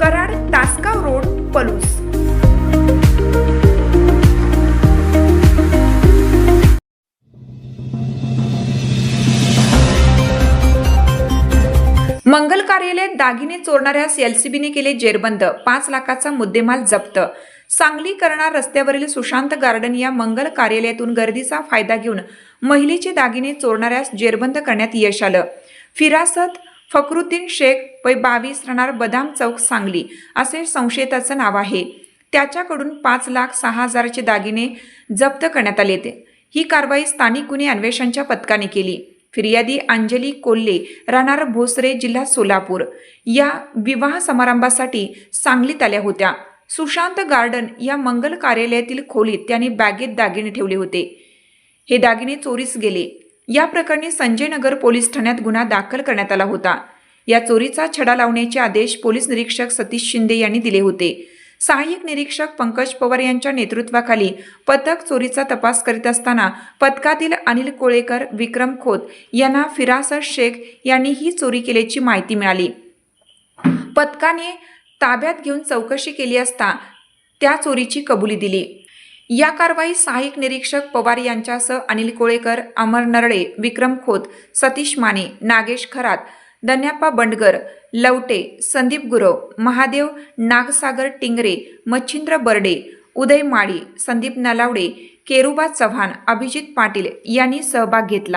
Karad Tasgaon road Palus. मंगल कार्यालयात दागिने चोरणाऱ्यास एलसीबीने केले जेरबंद पाच लाखाचा मुद्देमाल जप्त. सांगली करणार रस्त्यावरील सुशांत गार्डन या मंगल कार्यालयातून गर्दीचा फायदा घेऊन महिलेचे दागिने चोरणाऱ्यास जेरबंद करण्यात यश आलं. फिरासत फखरुद्दीन शेख वय बावीस राहणार बदाम चौक सांगली असे संशयिताचं नाव आहे. त्याच्याकडून पाच लाख सहा हजाराचे दागिने जप्त करण्यात आले ही कारवाई स्थानिक गुन्हे अन्वेषणच्या पथकाने केली. फिर्यादी अंजली कोल्हे राहणार भोसरे जिल्हा सोलापूर. या विवाह समारंभासाठी सांगलीत आल्या होत्या. सुशांत गार्डन या मंगल कार्यालयातील खोलीत त्यांनी बॅगेत दागिने ठेवले होते. हे दागिने चोरीस गेले. या प्रकरणी संजय नगर पोलीस ठाण्यात गुन्हा दाखल करण्यात आला होता. या चोरीचा छडा लावण्याचे आदेश पोलीस निरीक्षक सतीश शिंदे यांनी दिले होते. सहाय्यक निरीक्षक पंकज पवार यांच्या नेतृत्वाखाली पथक चोरीचा तपास करीत असताना पथकातील अनिल कोळेकर विक्रम खोत यांना फिरासत शेख यांनी ही चोरी केल्याची माहिती मिळाली. पथकाने ताब्यात घेऊन चौकशी केली असता त्या चोरीची कबुली दिली. या कारवाईत सहाय्यक निरीक्षक पवार यांच्यासह अनिल कोळेकर अमर नरळे विक्रम खोत सतीश माने नागेश खरात दन्याप्पा बंडगर लवटे संदीप गुरव महादेव नागसागर टिंगरे मच्छिंद्र बर्डे उदय माळी संदीप नलावडे केरुबा चव्हाण अभिजित पाटील यांनी सहभाग घेतला.